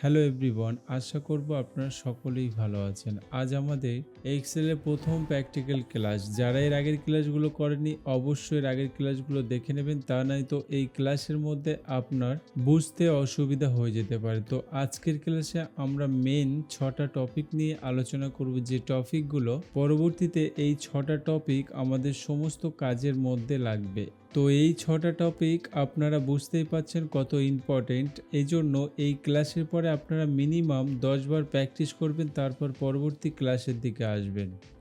Hello everyone আশা করব আপনারা সকলেই ভালো আছেন। আজ আমাদের এক্সেলের প্রথম প্র্যাকটিক্যাল ক্লাস যারা এর আগের ক্লাসগুলো করেনি, অবশ্যই এর আগের ক্লাসগুলো দেখে নেবেন। তা নাই তো, এই ক্লাসের মধ্যে আপনার বুঝতে অসুবিধা হয়ে যেতে পারে। তো আজকের ক্লাসে আমরা মেন ছটা টপিক নিয়ে আলোচনা করব। যে টপিকগুলো পরবর্তীতে এই ছটা টপিক আমাদের সমস্ত কাজের মধ্যে লাগবে। তো এই ছটা টপিক আপনারা বুঝতেই পাচ্ছেন কত ইম্পর্টেন্ট জন্য এই ক্লাসের পরে আপনারা মিনিমাম দশ বার প্র্যাকটিস করবেন, তারপর পরবর্তী ক্লাসের দিকে আসবেন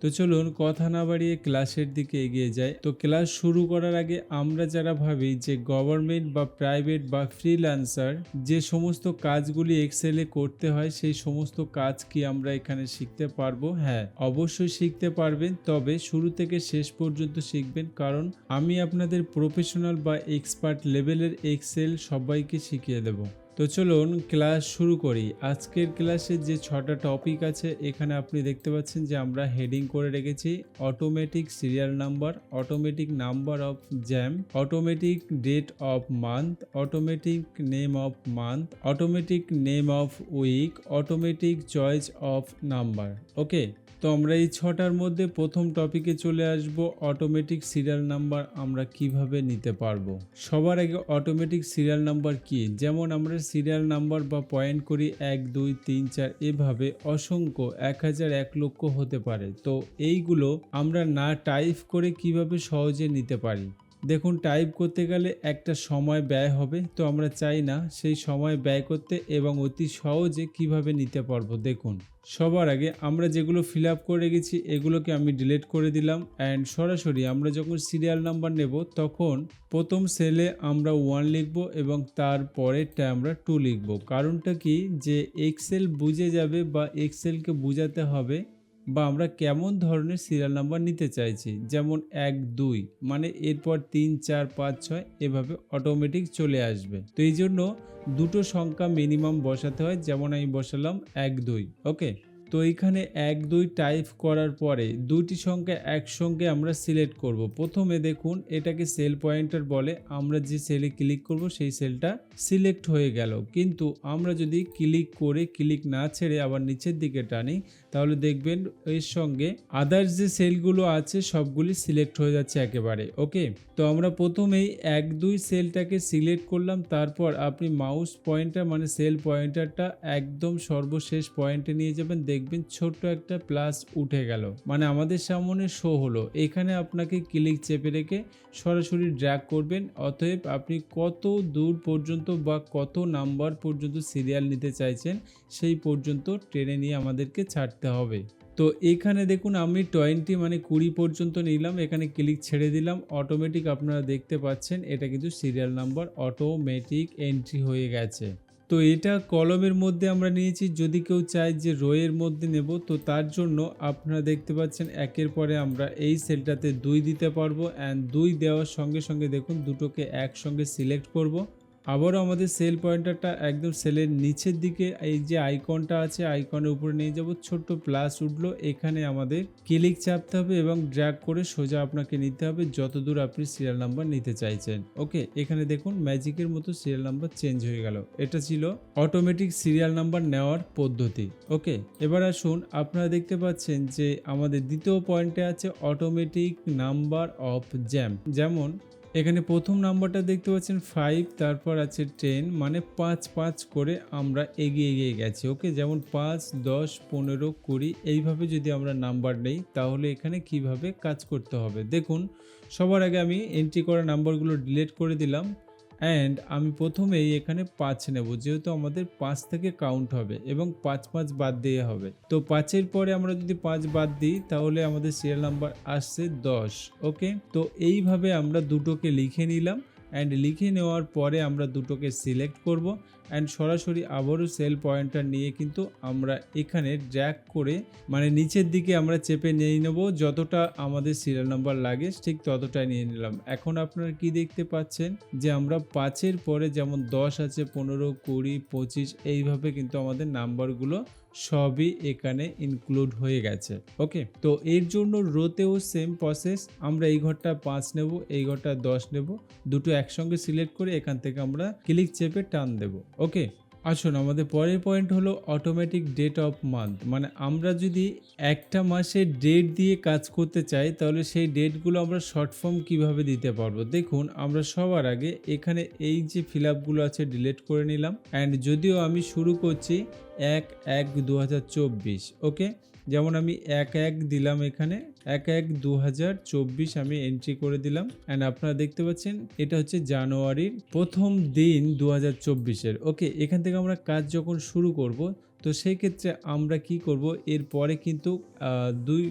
তো চলুন কথা না বাড়িয়ে ক্লাসের দিকে এগিয়ে যায় তো ক্লাস শুরু করার আগে আমরা যারা ভাবি যে গভর্নমেন্ট বা প্রাইভেট বা ফ্রিল্যান্সার যে সমস্ত কাজগুলি এক্সেলে করতে হয়, সেই সমস্ত কাজ কি আমরা এখানে শিখতে পারব? হ্যাঁ অবশ্যই শিখতে পারবেন। তবে শুরু থেকে শেষ পর্যন্ত শিখবেন। কারণ আমি আপনাদের প্রফেশনাল বা এক্সপার্ট লেভেলের এক্সেল সবাইকে শিখিয়ে দেব। তো চলুন ক্লাস শুরু করি। আজকের ক্লাসে যে ছটা টপিক আছে, এখানে আপনি দেখতে পাচ্ছেন যে আমরা হেডিং করে রেখেছি। Automatic serial number automatic number of jam automatic date of month automatic name of month automatic name of week automatic choice of number okay তো আমরা এই ছটার মধ্যে প্রথম টপিকে চলে আসব অটোমেটিক সিরিয়াল নাম্বার আমরা কীভাবে নিতে পারব? সবার আগে অটোমেটিক সিরিয়াল নাম্বার কি? যেমন আমরা সিরিয়াল নাম্বার বা পয়েন্ট করি এক, দুই, তিন, চার, এভাবে অসংখ্য এক হাজার এক লক্ষ হতে পারে। তো এইগুলো আমরা না টাইপ করে কীভাবে সহজে নিতে পারি? দেখুন টাইপ করতে গেলে একটা সময় ব্যয় হবে, তো আমরা চাই না সেই সময় ব্যয় করতে এবং অতি সহজে কীভাবে নিতে পারব। দেখুন, সবার আগে আমরা যেগুলো ফিল আপ করে গেছি এগুলোকে আমি ডিলিট করে দিলাম অ্যান্ড সরাসরি আমরা যখন সিরিয়াল নাম্বার নেব, তখন প্রথম সেলে আমরা ওয়ান লিখব এবং তার পরেরটা আমরা টু লিখব। কারণটা কি? যে এক্সেল বুঝে যাবে বা এক্সেলকে বুঝাতে হবে বা আমরা কেমন ধরনের সিরিয়াল নাম্বার নিতে চাইছি? যেমন এক, দুই মানে এরপর তিন, চার, পাঁচ, ছয়, এভাবে অটোমেটিক চলে আসবে। তো এই জন্য দুটো সংখ্যা মিনিমাম বসাতে হয়, যেমন আমি বসালাম এক, দুই ওকে তো এখানে এক, দুই টাইপ করার পরে দুইটি সংখ্যা একসঙ্গে আমরা সিলেক্ট করব। প্রথমে দেখুন, এটাকে সেল পয়েন্টার বলে। আমরা যে সেলে ক্লিক করব, সেই সেলটা সিলেক্ট হয়ে গেল। কিন্তু আমরা যদি ক্লিক করে ক্লিক না ছেড়ে আবার নিচের দিকে টানি, তাহলে দেখবেন এর সঙ্গে আদার্স যে সেলগুলো আছে, সবগুলি সিলেক্ট হয়ে যাচ্ছে একেবারে। ওকে? তো আমরা প্রথমেই এক, দুই সেলটাকে সিলেক্ট করলাম। তারপর আপনি মাউস পয়েন্টার মানে সেল পয়েন্টারটা একদম সর্বশেষ পয়েন্টে নিয়ে যাবেন। দেখবেন ছোট্ট একটা প্লাস উঠে গেল। মানে আমাদের সামনে শো হলো। এখানে আপনাকে ক্লিক চেপে রেখে সরাসরি ড্র্যাগ করবেন। অতএব আপনি কত দূর পর্যন্ত বা কত নাম্বার পর্যন্ত সিরিয়াল নিতে চাইছেন, সেই পর্যন্ত ট্রেনে নিয়ে আমাদেরকে ছাড়তে হবে। তো এখানে দেখুন আমি টোয়েন্টি মানে কুড়ি পর্যন্ত নিলাম। এখানে ক্লিক ছেড়ে দিলাম। অটোমেটিক আপনারা দেখতে পাচ্ছেন, এটা কিন্তু সিরিয়াল নাম্বার অটোমেটিক এন্ট্রি হয়ে গেছে। তো এটা কলমের মধ্যে আমরা নিয়েছি যদি কেউ চায় যে রোয়ের মধ্যে নেব, তো তার জন্য আপনারা দেখতে পাচ্ছেন একের পরে আমরা এই সেলটাতে দুই দিতে পারব অ্যান্ড দুই দেওয়ার সঙ্গে সঙ্গে দেখুন, দুটোকে একসঙ্গে সিলেক্ট করব। আবারও আমাদের সেল পয়েন্টারটা একদম সেলের নিচের দিকে, এই যে আইকনটা আছে আইকনের উপরে নিয়ে যাব। ছোট্ট প্লাস উঠল, এখানে আমাদের ক্লিক চাপতে হবে এবং ড্র্যাগ করে সোজা আপনাকে নিতে হবে যত দূর আপনি সিরিয়াল নাম্বার নিতে চাইছেন। ওকে এখানে দেখুন ম্যাজিকের মতো সিরিয়াল নাম্বার চেঞ্জ হয়ে গেল। এটা ছিল অটোমেটিক সিরিয়াল নাম্বার নেওয়ার পদ্ধতি। ওকে এবার আসুন, আপনারা দেখতে পাচ্ছেন যে আমাদের দ্বিতীয় পয়েন্টে আছে অটোমেটিক নাম্বার অফ জ্যাম যেমন এখানে প্রথম নাম্বারটা দেখতে পাচ্ছেন ফাইভ তারপর আছে টেন মানে পাঁচ পাঁচ করে আমরা এগিয়ে এগিয়ে গেছি ওকে যেমন পাঁচ, দশ, পনেরো, কুড়ি, এইভাবে যদি আমরা নাম্বার নেই, তাহলে এখানে কীভাবে কাজ করতে হবে? দেখুন, সবার আগে আমি এন্ট্রি করা নাম্বারগুলো ডিলিট করে দিলাম। অ্যান্ড আমি প্রথমেই এখানে পাঁচ নেব, যেহেতু আমাদের পাঁচ থেকে কাউন্ট হবে এবং পাঁচ পাঁচ বাদ দিয়ে হবে। তো পাঁচের পরে আমরা যদি পাঁচ বাদ দিই, তাহলে আমাদের সিরিয়াল নাম্বার আসছে দশ ওকে তো এইভাবে আমরা দুটোকে লিখে নিলাম। অ্যান্ড লিখে নেওয়ার পরে আমরা দুটোকে সিলেক্ট করব অ্যান্ড সরাসরি আবারও সেল পয়েন্টার নিয়ে কিন্তু আমরা এখানে ড্র্যাগ করে মানে নিচের দিকে আমরা চেপে নিয়ে নেব। যতটা আমাদের সিরিয়াল নাম্বার লাগে, ঠিক ততটাই নিয়ে নিলাম। এখন আপনারা কি দেখতে পাচ্ছেন? যে আমরা পাঁচের পরে যেমন দশ আছে, পনেরো, কুড়ি, পঁচিশ, এইভাবে কিন্তু আমাদের নাম্বারগুলো সবই এখানে ইনক্লুড হয়ে গেছে ওকে তো এর জন্য রোতেও সেম প্রসেস আমরা এই ঘরটা পাঁচ নেব, এই ঘরটা দশ নেব, দুটো একসঙ্গে সিলেক্ট করে এখান থেকে আমরা ক্লিক চেপে টান দেব ওকে আসুন, আমাদের পরের পয়েন্ট হলো অটোমেটিক ডেট অফ মান্থ মানে আমরা যদি একটা মাসে ডেট দিয়ে কাজ করতে চাই, তাহলে সেই ডেটগুলো আমরা শর্ট ফর্ম কীভাবে দিতে পারব? দেখুন, আমরা সবার আগে এখানে এই যে ফিল আপগুলো আছে ডিলিট করে নিলাম। অ্যান্ড যদিও আমি শুরু করছি এক এক দু ওকে যেমন আমি এক এক দিলাম এখানে, এক এক দু আমি এন্ট্রি করে দিলাম। অ্যান্ড আপনারা দেখতে পাচ্ছেন, এটা হচ্ছে জানুয়ারির প্রথম দিন দু হাজার ওকে এখান থেকে আমরা কাজ যখন শুরু করব তো সেই ক্ষেত্রে আমরা কি করব? এরপরে কিন্তু দুই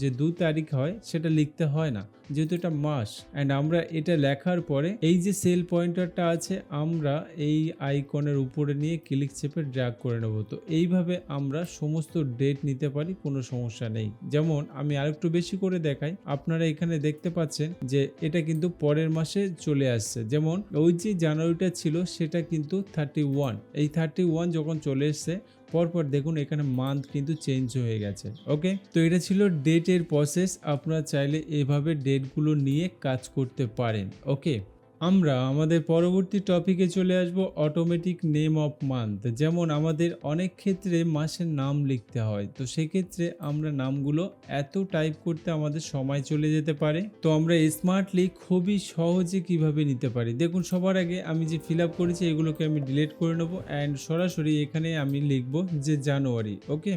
যে দু তারিখ হয়, সেটা লিখতে হয় না। যেহেতু এটা মাস অ্যান্ড আমরা এটা লেখার পরে, এই যে সেল পয়েন্টারটা আছে, আমরা এই আইকনের উপরে নিয়ে ক্লিক চেপে ড্র্যাগ করে নেব। তো এইভাবে আমরা সমস্ত ডেট নিতে পারি, কোনো সমস্যা নেই। যেমন, আমি আরেকটু বেশি করে দেখাই। আপনারা এখানে দেখতে পাচ্ছেন যে, এটা কিন্তু পরের মাসে চলে আসছে। যেমন, ওই যে জানুয়ারিটা ছিল, সেটা কিন্তু থার্টি ওয়ান এই থার্টি ওয়ান যখন চলে এসছে পরপর দেখুন এখানে মান্থ কিন্তু চেঞ্জ হয়ে গেছে ওকে তো এটা ছিল ডেটের প্রসেস আপনারা চাইলে এভাবে ডেটগুলো নিয়ে কাজ করতে পারেন ওকে আমরা আমাদের পরবর্তী টপিকে চলে আসব অটোমেটিক নেম অফ মান্থ যেমন আমাদের অনেক ক্ষেত্রে মাসের নাম লিখতে হয়। তো সেক্ষেত্রে আমরা নামগুলো এত টাইপ করতে আমাদের সময় চলে যেতে পারে। তো আমরা স্মার্টলি খুবই সহজে কীভাবে নিতে পারি? দেখুন, সবার আগে আমি যে ফিল আপ করেছি, এগুলোকে আমি ডিলিট করে নেব অ্যান্ড সরাসরি এখানে আমি লিখব যে জানুয়ারি ওকে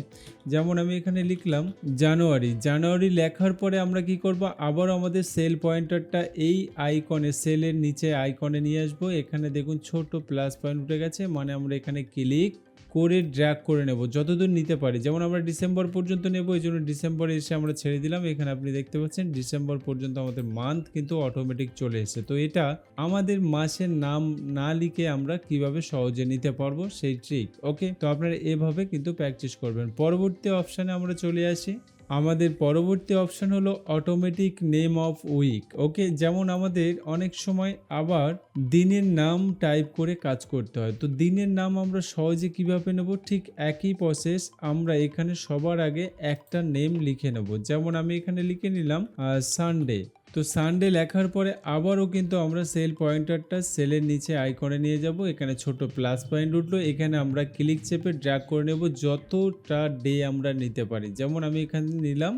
যেমন আমি এখানে লিখলাম, জানুয়ারি। জানুয়ারি লেখার পরে আমরা কি করব? আবার আমাদের সেল পয়েন্টারটা এই আইকনে সেলের নিচে আইকনে নিয়ে আসব। এখানে দেখুন ছোট প্লাস পয়েন্ট উঠে গেছে। মানে আমরা এখানে ক্লিক করে ড্র্যাগ করে নেব। যতদূর নিতে পারি। যেমন আমরা ডিসেম্বর পর্যন্ত নেব, এই জন্য ডিসেম্বরে এসে আমরা ছেড়ে দিলাম। এখানে আপনি দেখতে পাচ্ছেন ডিসেম্বর পর্যন্ত আমাদের মান্থ কিন্তু অটোমেটিক চলে এসেছে। তো এটা আমাদের মাসের নাম না লিখে আমরা কীভাবে সহজে নিতে পারব সেই ট্রিক ওকে তো আপনারা এভাবে কিন্তু প্র্যাকটিস করবেন। পরবর্তী অপশানে আমরা চলে আসি। আমাদের পরবর্তী অপশান হলো automatic name of week okay যেমন আমাদের অনেক সময় আবার দিনের নাম টাইপ করে কাজ করতে হয়। তো দিনের নাম আমরা সহজে কীভাবে নেব? ঠিক একই প্রসেস আমরা এখানে সবার আগে একটা নেম লিখে নেব। যেমন আমি এখানে লিখে নিলাম সানডে তো সানডে লেখার পরে আবারও কিন্তু আমরা সেল পয়েন্টারটা সেলের নিচে আইকনে নিয়ে যাব। এখানে ছোট প্লাস পয়েন্ট উঠল। এখানে আমরা ক্লিক চেপে ড্র্যাগ করে নেব। যতটা ডে আমরা নিতে পারি। যেমন আমি এখানে নিলাম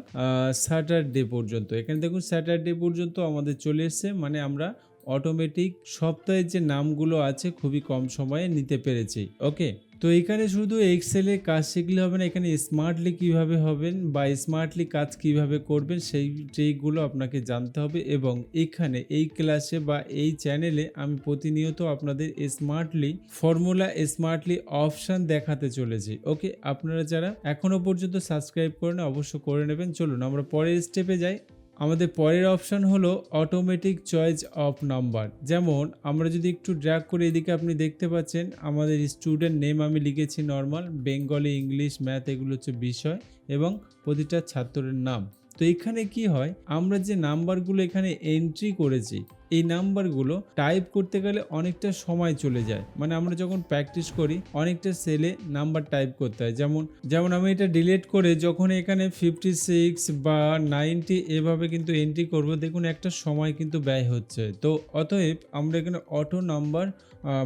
স্যাটারডে পর্যন্ত। এখানে দেখুন স্যাটারডে পর্যন্ত আমাদের চলে এসছে। মানে আমরা অটোমেটিক সপ্তাহের যে নামগুলো আছে, খুবই কম সময়ে নিতে পেরেছি। ওকে তো এখানে শুধু এক্সেলে কাজ শিখলে হবে না, এখানে স্মার্টলি কীভাবে হবেন বা স্মার্টলি কাজ কীভাবে করবেন সেই ট্রিকগুলো আপনাকে জানতে হবে এবং এখানে এই ক্লাসে বা এই চ্যানেলে আমি প্রতিনিয়ত আপনাদের স্মার্টলি ফর্মুলা স্মার্টলি অপশান দেখাতে চলেছি। ওকে আপনারা যারা এখনও পর্যন্ত সাবস্ক্রাইব করেন অবশ্য করে নেবেন। চলুন, আমরা পরের স্টেপে যাই। আমাদের পরের অপশন হলো অটোমেটিক চয়েস অফ নাম্বার যেমন, আমরা যদি একটু ড্র্যাক করে এদিকে আপনি দেখতে পাচ্ছেন, আমাদের স্টুডেন্ট নেম আমি লিখেছি নর্মাল বেঙ্গলি ইংলিশ ম্যাথ এগুলো হচ্ছে বিষয় এবং প্রতিটা ছাত্রের নাম। তো এখানে কি হয়, আমরা যে নাম্বারগুলো এখানে এন্ট্রি করেছি এই নাম্বারগুলো টাইপ করতে গেলে অনেকটা সময় চলে যায়। মানে আমরা যখন প্র্যাকটিস করি, অনেকটা সেলে নাম্বার টাইপ করতে হয়। যেমন যেমন আমি এটা ডিলিট করে যখন এখানে ফিফটি সিক্স বা নাইনটি এভাবে কিন্তু এন্ট্রি করব, দেখুন একটা সময় কিন্তু ব্যয় হচ্ছে। তো অতএব আমরা এখানে অটো নাম্বার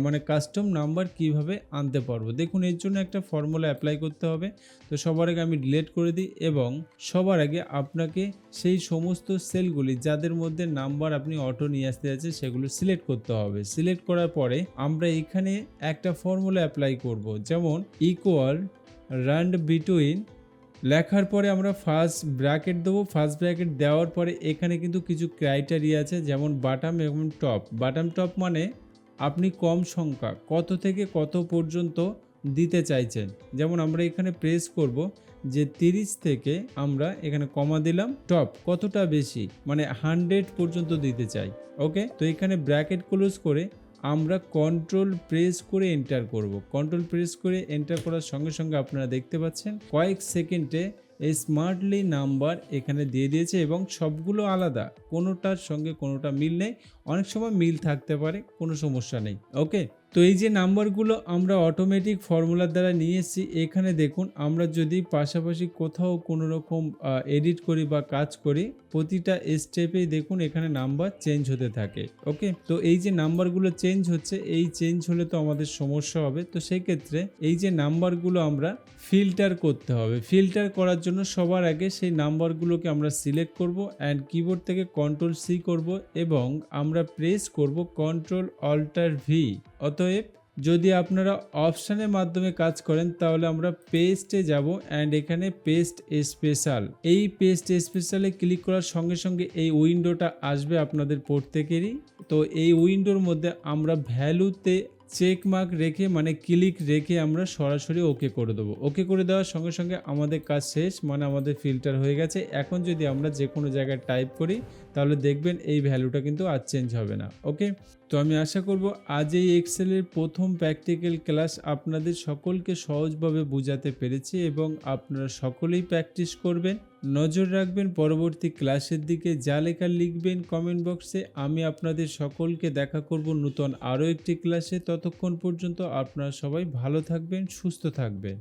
মানে কাস্টম নাম্বার কীভাবে আনতে পারব? দেখুন, এর জন্য একটা ফর্মুলা অ্যাপ্লাই করতে হবে। তো সবার আগে আমি ডিলিট করে দিই এবং সবার আগে আপনাকে সেই সমস্ত সেলগুলি যাদের মধ্যে নাম্বার আপনি অটো নিয়ে আসতে যাচ্ছেন, সেগুলো সিলেক্ট করতে হবে। সিলেক্ট করার পরে আমরা এখানে একটা ফর্মুলা অ্যাপ্লাই করব। যেমন ইকুয়াল রান্ড বিটুইন লেখার পরে আমরা ফার্স্ট ব্র্যাকেট দেবো। ফার্স্ট ব্র্যাকেট দেওয়ার পরে এখানে কিন্তু কিছু ক্রাইটেরিয়া আছে, যেমন বাটাম এবং টপ বাটাম টপ মানে আপনি কম সংখ্যা, কত থেকে কত পর্যন্ত দিতে চাইছেন। যেমন আমরা এখানে প্রেস করব যে তিরিশ থেকে আমরা এখানে কমা দিলাম, টপ কতটা বেশি? মানে হান্ড্রেড পর্যন্ত দিতে চাই, ওকে? তো এখানে ব্র্যাকেট ক্লোজ করে আমরা কন্ট্রোল প্রেস করে এন্টার করব। কন্ট্রোল প্রেস করে এন্টার করার সঙ্গে সঙ্গে আপনারা দেখতে পাচ্ছেন, কয়েক সেকেন্ডে এই স্মার্টলি নাম্বার এখানে দিয়ে দিয়েছে এবং সবগুলো আলাদা, কোনোটার সঙ্গে কোনোটা মিল নেই। অনেক সময় মিল থাকতে পারে, কোনো সমস্যা নেই, ওকে? তো এই যে নাম্বারগুলো আমরা অটোমেটিক ফর্মুলার দ্বারা নিয়ে এসেছি, এখানে দেখুন আমরা যদি পাশাপাশি কোথাও কোনো রকম এডিট করি বা কাজ করি, প্রতিটা স্টেপেই দেখুন এখানে নাম্বার চেঞ্জ হতে থাকে ওকে তো এই যে নাম্বারগুলো চেঞ্জ হচ্ছে, এই চেঞ্জ হলে তো আমাদের সমস্যা হবে। তো সেই ক্ষেত্রে এই যে নাম্বারগুলো আমরা ফিল্টার করতে হবে। ফিল্টার করার জন্য সবার আগে সেই নাম্বারগুলোকে আমরা সিলেক্ট করব অ্যান্ড কিবোর্ড থেকে কন্ট্রোল সি করব এবং আমরা প্রেস করব কন্ট্রোল অল্টার ভি অতএব যদি আপনারা অপশানের মাধ্যমে কাজ করেন, তাহলে আমরা পেস্টে যাব অ্যান্ড এখানে পেস্ট স্পেশাল এই পেস্ট স্পেশালে ক্লিক করার সঙ্গে সঙ্গে এই উইন্ডোটা আসবে আপনাদের প্রত্যেকেরই। তো এই উইন্ডোর মধ্যে আমরা ভ্যালুতে চেক মার্ক রেখে মানে ক্লিক রেখে আমরা সরাসরি ওকে করে দেবো। ওকে করে দেওয়ার সঙ্গে সঙ্গে আমাদের কাজ শেষ মানে আমাদের ফিল্টার হয়ে গেছে। এখন যদি আমরা যে কোনো জায়গায় টাইপ করি, তাহলে দেখবেন এই ভ্যালুটা কিন্তু আর চেঞ্জ হবে না। ওকে তো আমি আশা করব আজ এই এক্সেলের প্রথম প্র্যাকটিক্যাল ক্লাস আপনাদের সকলকে সহজভাবে বোঝাতে পেরেছি এবং আপনারা সকলেই প্র্যাকটিস করবেন। নজর রাখবেন, পরবর্তী ক্লাসের দিকে যা লেখা লিখবেন কমেন্ট বক্সে আমি আপনাদের সকলকে দেখা করব নতুন আরও একটি ক্লাসে। ততক্ষণ পর্যন্ত আপনারা সবাই ভালো থাকবেন, সুস্থ থাকবেন।